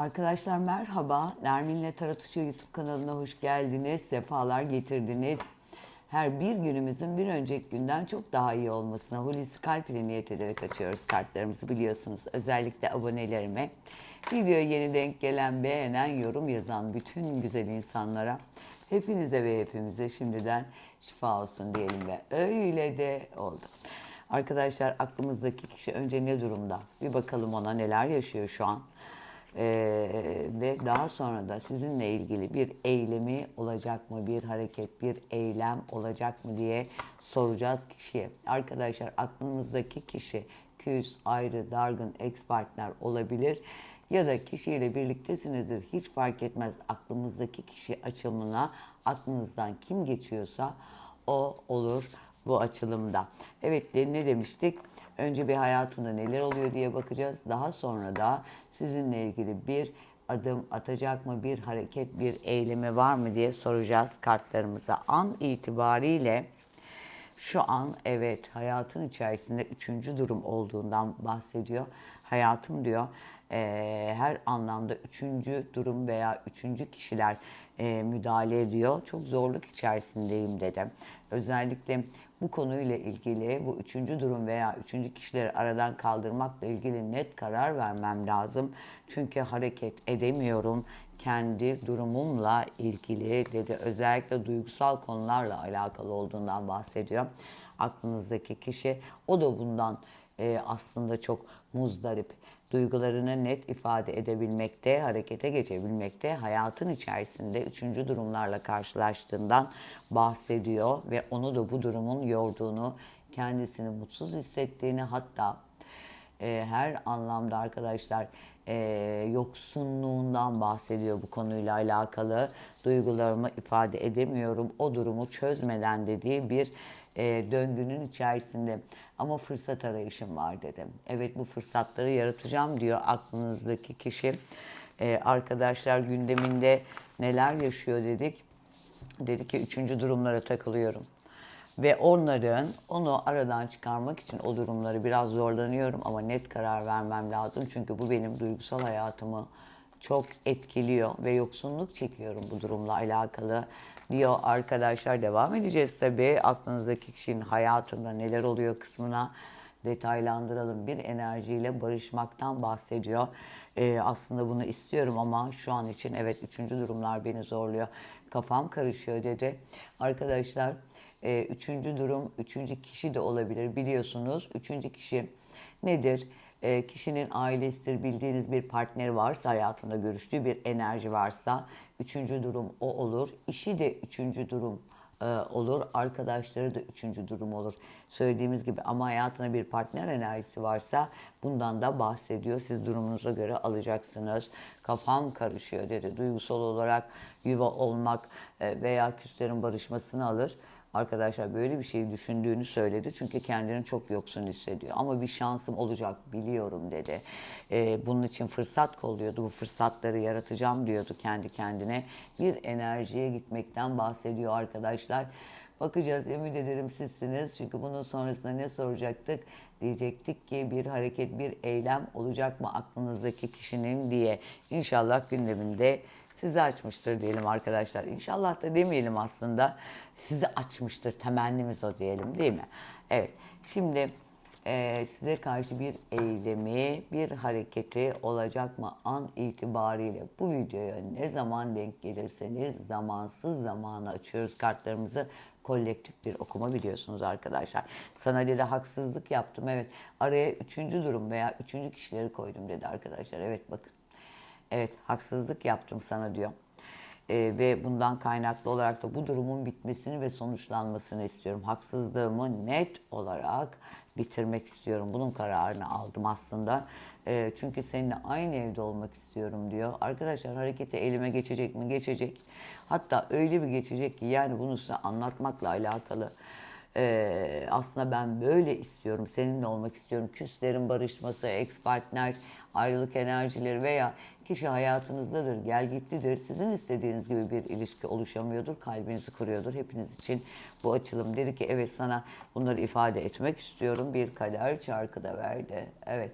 Arkadaşlar merhaba. Nermin'le Tarot Işığı YouTube kanalına hoş geldiniz. Sefalar getirdiniz. Her bir günümüzün bir önceki günden çok daha iyi olmasına Hulusi Kalp ile niyet ederek açıyoruz kartlarımızı biliyorsunuz. Özellikle abonelerime, videoya yeni denk gelen, beğenen, yorum yazan bütün güzel insanlara, hepinize ve hepimize şimdiden şifa olsun diyelim ve öyle de oldu. Arkadaşlar aklımızdaki kişi önce ne durumda? Bir bakalım ona neler yaşıyor şu an. Ee, ve daha sonra da sizinle ilgili bir eylemi olacak mı, bir hareket, bir eylem olacak mı diye soracağız kişiye. Arkadaşlar aklınızdaki kişi küs, ayrı, dargın, ex partner olabilir ya da kişiyle birliktesinizdir hiç fark etmez aklımızdaki kişi açılımına aklınızdan kim geçiyorsa o olur bu açılımda. Evet ne demiştik? Önce bir hayatında neler oluyor diye bakacağız. Daha sonra da sizinle ilgili bir adım atacak mı, bir hareket, bir eylemi var mı diye soracağız kartlarımıza. An itibariyle şu an evet hayatın içerisinde üçüncü durum olduğundan bahsediyor. Hayatım diyor eee, her anlamda üçüncü durum veya üçüncü kişiler eee, müdahale ediyor. Çok zorluk içerisindeyim dedim. Özellikle bu konuyla ilgili bu üçüncü durum veya üçüncü kişileri aradan kaldırmakla ilgili net karar vermem lazım. Çünkü hareket edemiyorum kendi durumumla ilgili dedi. Özellikle duygusal konularla alakalı olduğundan bahsediyor. Aklınızdaki kişi o da bundan e, aslında çok muzdarip. Duygularını net ifade edebilmekte, harekete geçebilmekte, hayatın içerisinde üçüncü durumlarla karşılaştığından bahsediyor ve onu da bu durumun yorduğunu, kendisini mutsuz hissettiğini hatta e, her anlamda arkadaşlar e, yoksunluğundan bahsediyor bu konuyla alakalı. Duygularımı ifade edemiyorum. O durumu çözmeden dediği bir e, döngünün içerisinde. Ama fırsat arayışım var dedim. Evet bu fırsatları yaratacağım diyor aklınızdaki kişi. E, arkadaşlar gündeminde neler yaşıyor dedik. Dedi ki üçüncü durumlara takılıyorum ve onların onu aradan çıkarmak için o durumları biraz zorlanıyorum ama net karar vermem lazım. Çünkü bu benim duygusal hayatımı çok etkiliyor ve yoksunluk çekiyorum bu durumla alakalı diyor arkadaşlar. Devam edeceğiz tabii aklınızdaki kişinin hayatında neler oluyor kısmına detaylandıralım. Bir enerjiyle barışmaktan bahsediyor. Ee, aslında bunu istiyorum ama şu an için evet üçüncü durumlar beni zorluyor. Kafam karışıyor dedi. Arkadaşlar e, üçüncü durum, üçüncü kişi de olabilir biliyorsunuz. Üçüncü kişi nedir? E, kişinin ailesidir, bildiğiniz bir partneri varsa, hayatında görüştüğü bir enerji varsa üçüncü durum o olur. İşi de üçüncü durum e, olur. Arkadaşları da üçüncü durum olur. Söylediğimiz gibi ama hayatına bir partner enerjisi varsa bundan da bahsediyor. Siz durumunuza göre alacaksınız. Kafam karışıyor dedi. Duygusal olarak yuva olmak e, veya küslerin barışmasını alır. Arkadaşlar böyle bir şey düşündüğünü söyledi. Çünkü kendini çok yoksun hissediyor. Ama bir şansım olacak biliyorum dedi. Ee, bunun için fırsat kolluyordu. Bu fırsatları yaratacağım diyordu kendi kendine. Bir enerjiye gitmekten bahsediyor arkadaşlar. Bakacağız ümit ederim sizsiniz. Çünkü bunun sonrasında ne soracaktık? Diyecektik ki bir hareket, bir eylem olacak mı aklınızdaki kişinin diye. İnşallah gündeminde sizi açmıştır diyelim arkadaşlar. İnşallah da demeyelim aslında. Sizi açmıştır. Temennimiz o diyelim değil mi? Evet. Şimdi e, size karşı bir eylemi, bir hareketi olacak mı an itibariyle bu videoya ne zaman denk gelirseniz zamansız zamana açıyoruz kartlarımızı kolektif bir okuma biliyorsunuz arkadaşlar. Sana dedi haksızlık yaptım evet. Araya üçüncü durum veya üçüncü kişileri koydum dedi arkadaşlar. Evet bakın. Evet haksızlık yaptım sana diyor. Ee, ve bundan kaynaklı olarak da bu durumun bitmesini ve sonuçlanmasını istiyorum. Haksızlığımı net olarak bitirmek istiyorum. Bunun kararını aldım aslında. Ee, çünkü seninle aynı evde olmak istiyorum diyor. Arkadaşlar hareketi elime geçecek mi? Geçecek. Hatta öyle bir geçecek ki yani bunu size anlatmakla alakalı. Ee, aslında ben böyle istiyorum, seninle olmak istiyorum. Küslerin barışması, ex partner, ayrılık enerjileri veya kişi hayatınızdadır, gelgitlidir. Sizin istediğiniz gibi bir ilişki oluşamıyordur, kalbinizi kırıyordur. Hepiniz için bu açılım dedi ki evet sana bunları ifade etmek istiyorum. Bir kader çarkı da verdi. Evet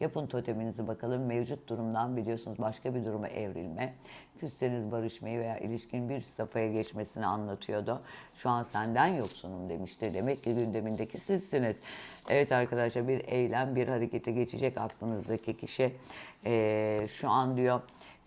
Yapın toteminizi bakalım. Mevcut durumdan biliyorsunuz başka bir duruma evrilme. Küsteniz barışmayı veya ilişkinin bir safhaya geçmesini anlatıyordu. Şu an senden yoksunum demişti. Demek ki gündemindeki sizsiniz. Evet arkadaşlar bir eylem, bir harekete geçecek aklınızdaki kişi. Ee, şu an diyor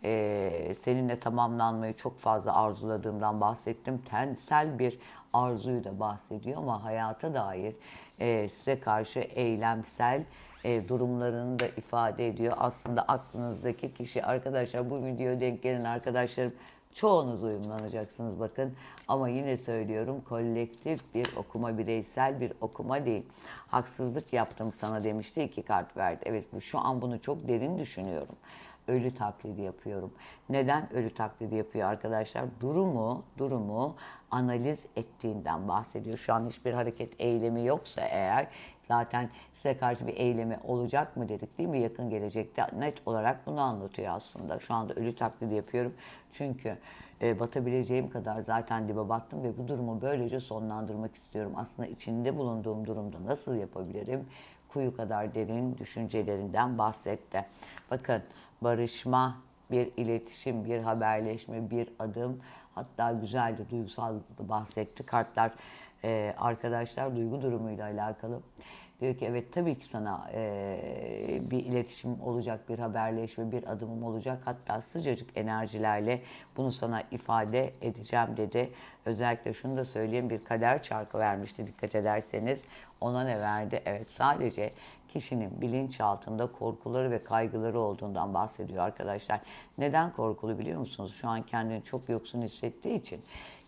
e, seninle tamamlanmayı çok fazla arzuladığımdan bahsettim. Tensel bir arzuyu da bahsediyor ama hayata dair e, size karşı eylemsel e, durumlarını da ifade ediyor. Aslında aklınızdaki kişi arkadaşlar bu videoya denk gelen arkadaşlarım çoğunuz uyumlanacaksınız bakın. Ama yine söylüyorum kolektif bir okuma, bireysel bir okuma değil. Haksızlık yaptım sana demişti iki kart verdi. Evet bu şu an bunu çok derin düşünüyorum ölü taklidi yapıyorum. Neden ölü taklidi yapıyor arkadaşlar? Durumu, durumu analiz ettiğinden bahsediyor. Şu an hiçbir hareket eylemi yoksa eğer zaten size karşı bir eylemi olacak mı dedik değil mi? Yakın gelecekte net olarak bunu anlatıyor aslında. Şu anda ölü taklidi yapıyorum. Çünkü e, batabileceğim kadar zaten dibe battım ve bu durumu böylece sonlandırmak istiyorum. Aslında içinde bulunduğum durumda nasıl yapabilirim? Kuyu kadar derin düşüncelerinden bahsetti. Bakın barışma, bir iletişim, bir haberleşme, bir adım. Hatta güzel de duygusal da bahsetti. Kartlar e, arkadaşlar duygu durumuyla alakalı. Diyor ki evet tabii ki sana e, bir iletişim olacak, bir haberleşme, bir adımım olacak. Hatta sıcacık enerjilerle bunu sana ifade edeceğim dedi. Özellikle şunu da söyleyeyim bir kader çarkı vermişti dikkat ederseniz. Ona ne verdi? Evet sadece kişinin bilinçaltında korkuları ve kaygıları olduğundan bahsediyor arkadaşlar. Neden korkulu biliyor musunuz? Şu an kendini çok yoksun hissettiği için.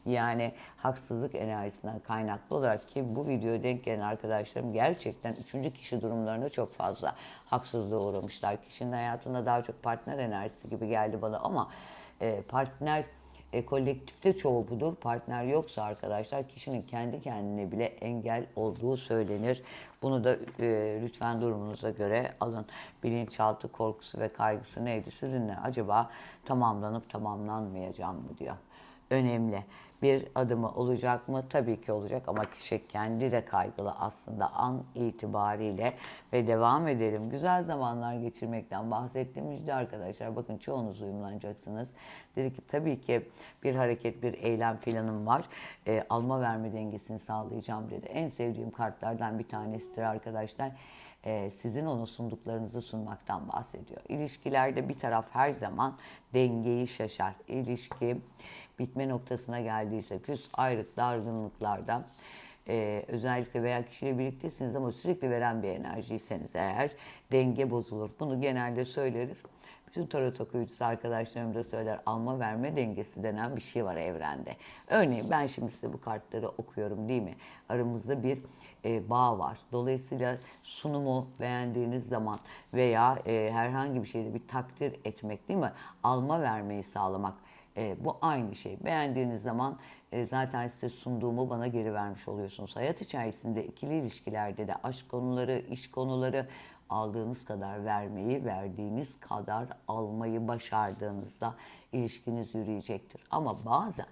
Yani haksızlık enerjisinden kaynaklı olarak ki bu videoya denk gelen arkadaşlarım gerçekten üçüncü kişi durumlarında çok fazla haksızlığa uğramışlar. Kişinin hayatında daha çok partner enerjisi gibi geldi bana ama e, partner e, kolektifte çoğu budur. Partner yoksa arkadaşlar kişinin kendi kendine bile engel olduğu söylenir. Bunu da e, lütfen durumunuza göre alın. Bilinçaltı korkusu ve kaygısı neydi? Sizinle acaba tamamlanıp tamamlanmayacağım mı diyor. Önemli bir adımı olacak mı? Tabii ki olacak ama kişi kendi de kaygılı aslında an itibariyle ve devam edelim. Güzel zamanlar geçirmekten bahsettiğim müjde arkadaşlar. Bakın çoğunuz uyumlanacaksınız. Dedi ki tabii ki bir hareket, bir eylem planım var. E, alma verme dengesini sağlayacağım dedi. En sevdiğim kartlardan bir tanesidir arkadaşlar e, sizin onu sunduklarınızı sunmaktan bahsediyor. İlişkilerde bir taraf her zaman dengeyi şaşar. İlişki bitme noktasına geldiyse küs, ayrık, dargınlıklarda e, özellikle veya kişiyle birliktesiniz ama sürekli veren bir enerjiyseniz eğer denge bozulur. Bunu genelde söyleriz. Bütün tarot okuyucusu arkadaşlarım da söyler alma verme dengesi denen bir şey var evrende. Örneğin ben şimdi size bu kartları okuyorum değil mi? Aramızda bir e, bağ var. Dolayısıyla sunumu beğendiğiniz zaman veya e, herhangi bir şeyde bir takdir etmek değil mi? Alma vermeyi sağlamak e, bu aynı şey. Beğendiğiniz zaman e, zaten size sunduğumu bana geri vermiş oluyorsunuz. Hayat içerisinde ikili ilişkilerde de aşk konuları, iş konuları aldığınız kadar vermeyi, verdiğiniz kadar almayı başardığınızda ilişkiniz yürüyecektir. Ama bazen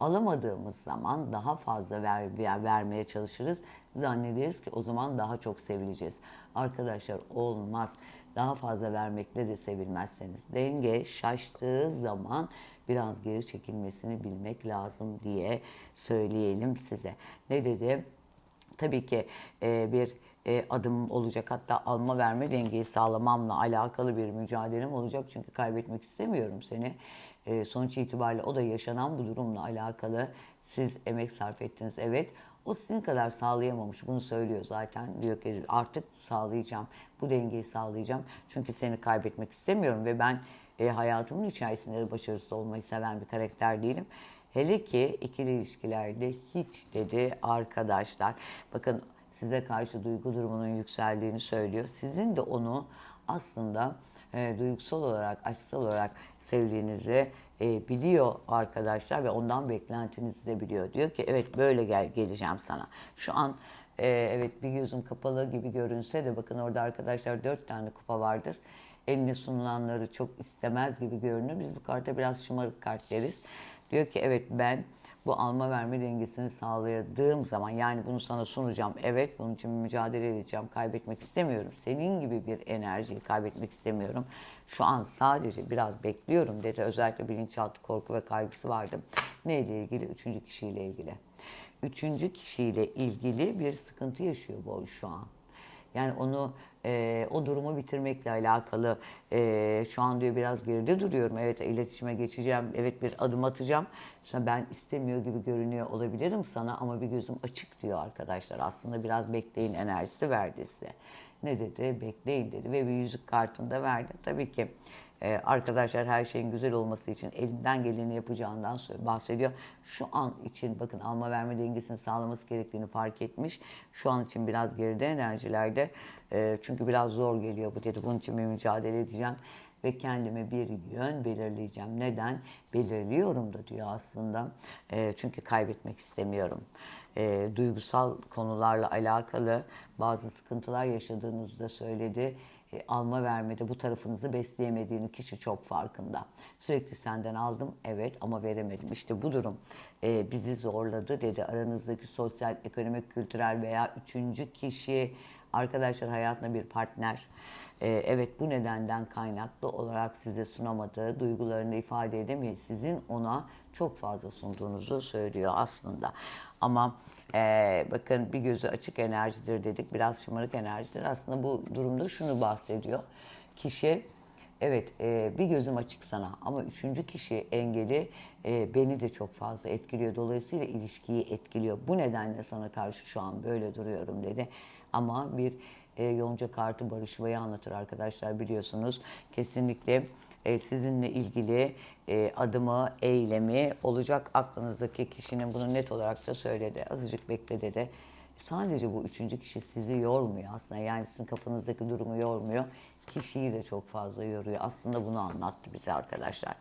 alamadığımız zaman daha fazla ver, ver, vermeye çalışırız. Zannederiz ki o zaman daha çok sevileceğiz. Arkadaşlar olmaz. Daha fazla vermekle de sevilmezseniz. Denge şaştığı zaman biraz geri çekilmesini bilmek lazım diye söyleyelim size. Ne dedi? Tabii ki e, bir e, adım olacak. Hatta alma verme dengeyi sağlamamla alakalı bir mücadelem olacak. Çünkü kaybetmek istemiyorum seni. E, sonuç itibariyle o da yaşanan bu durumla alakalı siz emek sarf ettiniz. Evet o sizin kadar sağlayamamış. Bunu söylüyor zaten. Diyor ki artık sağlayacağım. Bu dengeyi sağlayacağım. Çünkü seni kaybetmek istemiyorum ve ben e, hayatımın içerisinde de başarısız olmayı seven bir karakter değilim. Hele ki ikili ilişkilerde hiç dedi arkadaşlar. Bakın size karşı duygu durumunun yükseldiğini söylüyor. Sizin de onu aslında e, duygusal olarak, aşksal olarak sevdiğinizi e, biliyor arkadaşlar ve ondan beklentinizi de biliyor. Diyor ki evet böyle gel geleceğim sana. Şu an e, evet bir gözüm kapalı gibi görünse de bakın orada arkadaşlar dört tane kupa vardır. Eline sunulanları çok istemez gibi görünür. Biz bu karta biraz şımarık kart deriz. Diyor ki evet ben bu alma verme dengesini sağladığım zaman yani bunu sana sunacağım. Evet bunun için mücadele edeceğim. Kaybetmek istemiyorum. Senin gibi bir enerjiyi kaybetmek istemiyorum. Şu an sadece biraz bekliyorum dedi. Özellikle bilinçaltı korku ve kaygısı vardı. Neyle ilgili? Üçüncü kişiyle ilgili. Üçüncü kişiyle ilgili bir sıkıntı yaşıyor bu şu an. Yani onu e, o durumu bitirmekle alakalı e, şu an diyor biraz geride duruyorum. Evet iletişime geçeceğim. Evet bir adım atacağım. Sonra ben istemiyor gibi görünüyor olabilirim sana ama bir gözüm açık diyor arkadaşlar. Aslında biraz bekleyin enerjisi verdi size. Ne dedi? Bekleyin dedi ve bir yüzük kartını da verdi. Tabii ki ee, arkadaşlar her şeyin güzel olması için elinden geleni yapacağından bahsediyor. Şu an için bakın alma verme dengesini sağlaması gerektiğini fark etmiş. Şu an için biraz geride enerjilerde. E, çünkü biraz zor geliyor bu dedi. Bunun için bir mücadele edeceğim ve kendime bir yön belirleyeceğim. Neden? Belirliyorum da diyor aslında. E, çünkü kaybetmek istemiyorum. E, duygusal konularla alakalı bazı sıkıntılar yaşadığınızı da söyledi alma vermede bu tarafınızı besleyemediğini kişi çok farkında. Sürekli senden aldım evet ama veremedim. İşte bu durum e, bizi zorladı dedi. Aranızdaki sosyal, ekonomik, kültürel veya üçüncü kişi arkadaşlar hayatında bir partner. E, evet bu nedenden kaynaklı olarak size sunamadığı duygularını ifade edemeyiz. Sizin ona çok fazla sunduğunuzu söylüyor aslında. Ama ee, bakın bir gözü açık enerjidir dedik. Biraz şımarık enerjidir. Aslında bu durumda şunu bahsediyor. Kişi evet e, bir gözüm açık sana ama üçüncü kişi engeli e, beni de çok fazla etkiliyor. Dolayısıyla ilişkiyi etkiliyor. Bu nedenle sana karşı şu an böyle duruyorum dedi. Ama bir e, Yonca kartı barışmayı anlatır arkadaşlar biliyorsunuz. Kesinlikle e, sizinle ilgili e, adımı, eylemi olacak aklınızdaki kişinin bunu net olarak da söyledi. Azıcık bekle dedi. Sadece bu üçüncü kişi sizi yormuyor aslında. Yani sizin kafanızdaki durumu yormuyor. Kişiyi de çok fazla yoruyor. Aslında bunu anlattı bize arkadaşlar.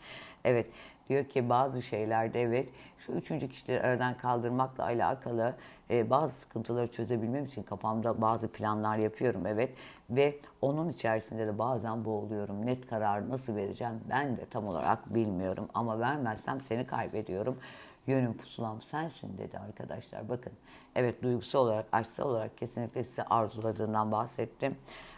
Evet diyor ki bazı şeylerde evet şu üçüncü kişileri aradan kaldırmakla alakalı e, bazı sıkıntıları çözebilmem için kafamda bazı planlar yapıyorum evet ve onun içerisinde de bazen boğuluyorum. Net karar nasıl vereceğim ben de tam olarak bilmiyorum ama vermezsem seni kaybediyorum. Yönüm pusulam sensin dedi arkadaşlar. Bakın evet duygusal olarak, aşksal olarak kesinlikle size arzuladığından bahsettim.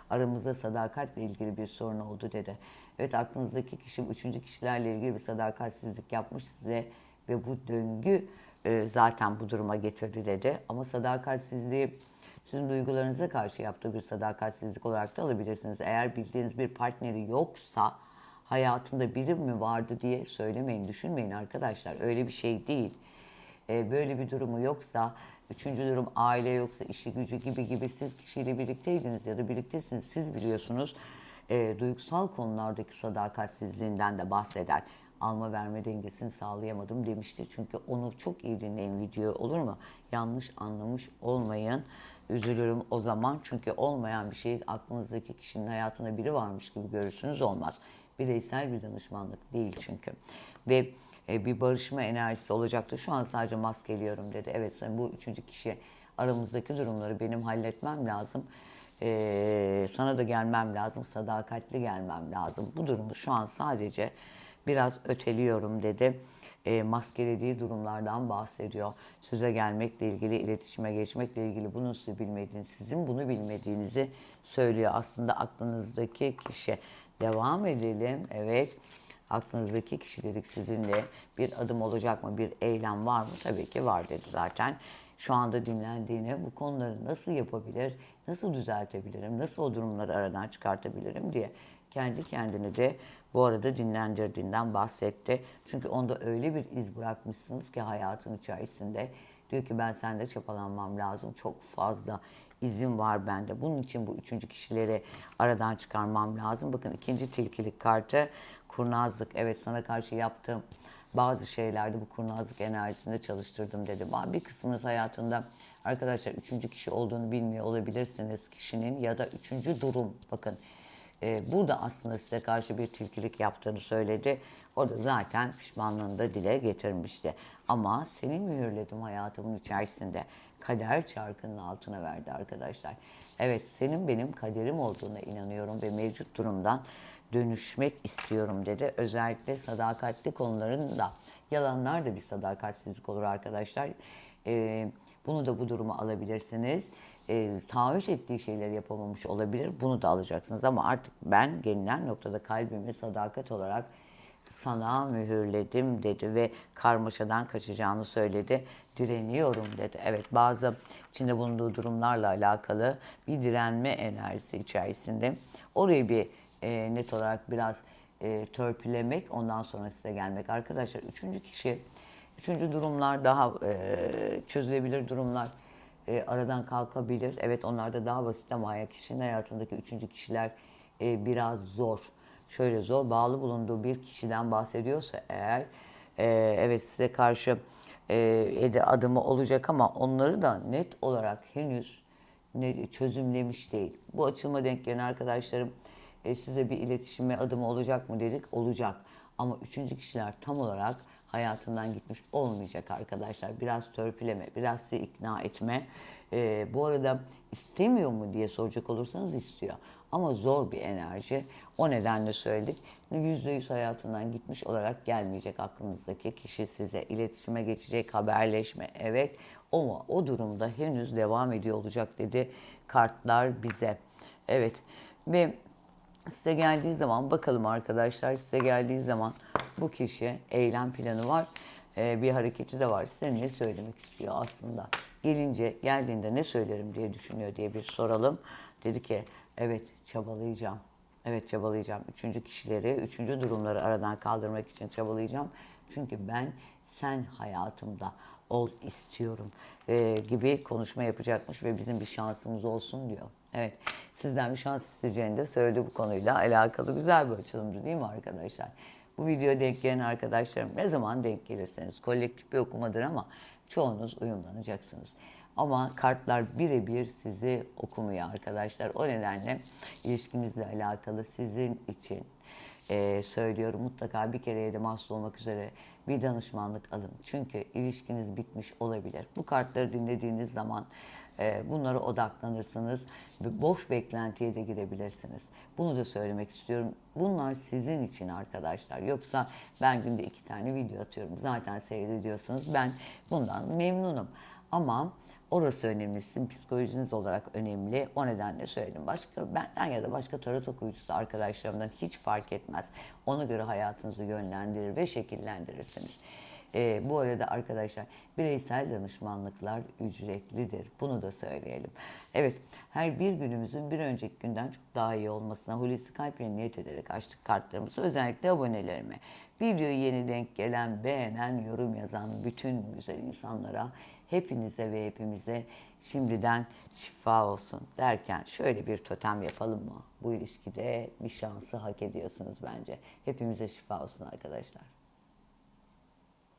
Aramızda sadakatle ilgili bir sorun oldu dedi. Evet aklınızdaki kişi üçüncü kişilerle ilgili bir sadakatsizlik yapmış size ve bu döngü e, zaten bu duruma getirdi dedi. Ama sadakatsizliği sizin duygularınıza karşı yaptığı bir sadakatsizlik olarak da alabilirsiniz. Eğer bildiğiniz bir partneri yoksa hayatında biri mi vardı diye söylemeyin, düşünmeyin arkadaşlar. Öyle bir şey değil. E, böyle bir durumu yoksa, üçüncü durum aile yoksa, işi gücü gibi gibi siz kişiyle birlikteydiniz ya da birliktesiniz, siz biliyorsunuz. E, duygusal konulardaki sadakatsizliğinden de bahseder alma verme dengesini sağlayamadım demişti. Çünkü onu çok iyi dinleyin video olur mu? Yanlış anlamış olmayın. Üzülürüm o zaman çünkü olmayan bir şey aklınızdaki kişinin hayatında biri varmış gibi görürsünüz olmaz. Bireysel bir danışmanlık değil çünkü. Ve e, bir barışma enerjisi olacaktı. Şu an sadece maskeliyorum dedi. Evet sen bu üçüncü kişi aramızdaki durumları benim halletmem lazım. Ee, sana da gelmem lazım, sadakatli gelmem lazım. Bu durumu şu an sadece biraz öteliyorum dedi. E, maskelediği durumlardan bahsediyor. Size gelmekle ilgili, iletişime geçmekle ilgili bunu size bilmediğiniz, sizin bunu bilmediğinizi söylüyor. Aslında aklınızdaki kişi. Devam edelim. Evet. Aklınızdaki kişi dedik sizinle bir adım olacak mı, bir eylem var mı? Tabii ki var dedi zaten. Şu anda dinlendiğini, bu konuları nasıl yapabilir, nasıl düzeltebilirim, nasıl o durumları aradan çıkartabilirim diye kendi kendini de bu arada dinlendirdiğinden bahsetti. Çünkü onda öyle bir iz bırakmışsınız ki hayatın içerisinde. Diyor ki ben sende çapalanmam lazım. Çok fazla izin var bende. Bunun için bu üçüncü kişileri aradan çıkarmam lazım. Bakın ikinci tilkilik kartı kurnazlık. Evet sana karşı yaptığım bazı şeylerde bu kurnazlık enerjisinde çalıştırdım dedim. Bir kısmınız hayatında arkadaşlar üçüncü kişi olduğunu bilmiyor olabilirsiniz kişinin ya da üçüncü durum bakın e, burada aslında size karşı bir tilkilik yaptığını söyledi. O da zaten pişmanlığını da dile getirmişti. Ama senin mühürledim hayatımın içerisinde kader çarkının altına verdi arkadaşlar. Evet senin benim kaderim olduğuna inanıyorum ve mevcut durumdan dönüşmek istiyorum dedi. Özellikle sadakatli konuların da yalanlar da bir sadakatsizlik olur arkadaşlar. Ee, bunu da bu duruma alabilirsiniz. Ee, taahhüt ettiği şeyleri yapamamış olabilir. Bunu da alacaksınız ama artık ben gelinen noktada kalbimi sadakat olarak sana mühürledim dedi ve karmaşadan kaçacağını söyledi. Direniyorum dedi. Evet bazı içinde bulunduğu durumlarla alakalı bir direnme enerjisi içerisinde. Orayı bir e, net olarak biraz e, törpülemek ondan sonra size gelmek. Arkadaşlar üçüncü kişi, üçüncü durumlar daha e, çözülebilir durumlar e, aradan kalkabilir. Evet onlar da daha basit ama ya kişinin hayatındaki üçüncü kişiler e, biraz zor. Şöyle zor, bağlı bulunduğu bir kişiden bahsediyorsa eğer e, evet size karşı e, adımı olacak ama onları da net olarak henüz ne, çözümlemiş değil. Bu açılma denk gelen arkadaşlarım e, size bir iletişime adımı olacak mı dedik? Olacak. Ama üçüncü kişiler tam olarak hayatından gitmiş olmayacak arkadaşlar. Biraz törpüleme, biraz sizi ikna etme. E, bu arada istemiyor mu diye soracak olursanız istiyor. Ama zor bir enerji. O nedenle söyledik. Yüzde yüz hayatından gitmiş olarak gelmeyecek aklınızdaki kişi size. iletişime geçecek, haberleşme. Evet ama o durumda henüz devam ediyor olacak dedi kartlar bize. Evet ve size geldiği zaman bakalım arkadaşlar size geldiği zaman bu kişi eylem planı var. Ee, bir hareketi de var. Size ne söylemek istiyor aslında? Gelince geldiğinde ne söylerim diye düşünüyor diye bir soralım. Dedi ki evet çabalayacağım. Evet çabalayacağım. Üçüncü kişileri, üçüncü durumları aradan kaldırmak için çabalayacağım. Çünkü ben sen hayatımda ol istiyorum e, gibi konuşma yapacakmış ve bizim bir şansımız olsun diyor. Evet sizden bir şans isteyeceğini de söyledi bu konuyla alakalı güzel bir açılımdı değil mi arkadaşlar? Bu videoya denk gelen arkadaşlarım ne zaman denk gelirseniz kolektif bir okumadır ama çoğunuz uyumlanacaksınız. Ama kartlar birebir sizi okumuyor arkadaşlar. O nedenle ilişkinizle alakalı sizin için e, söylüyorum. Mutlaka bir kereye de mahsul olmak üzere bir danışmanlık alın. Çünkü ilişkiniz bitmiş olabilir. Bu kartları dinlediğiniz zaman e, bunlara odaklanırsınız. ve Boş beklentiye de girebilirsiniz. Bunu da söylemek istiyorum. Bunlar sizin için arkadaşlar. Yoksa ben günde iki tane video atıyorum. Zaten seyrediyorsunuz. Ben bundan memnunum. Ama Orası önemli. Sizin psikolojiniz olarak önemli. O nedenle söyledim. Başka benden ya da başka tarot okuyucusu arkadaşlarımdan hiç fark etmez. Ona göre hayatınızı yönlendirir ve şekillendirirsiniz. Ee, bu arada arkadaşlar bireysel danışmanlıklar ücretlidir. Bunu da söyleyelim. Evet her bir günümüzün bir önceki günden çok daha iyi olmasına Hulusi Kalp'le niyet ederek açtık kartlarımızı. Özellikle abonelerime. Videoyu yeni denk gelen, beğenen, yorum yazan bütün güzel insanlara hepinize ve hepimize şimdiden şifa olsun derken şöyle bir totem yapalım mı? Bu ilişkide bir şansı hak ediyorsunuz bence. Hepimize şifa olsun arkadaşlar.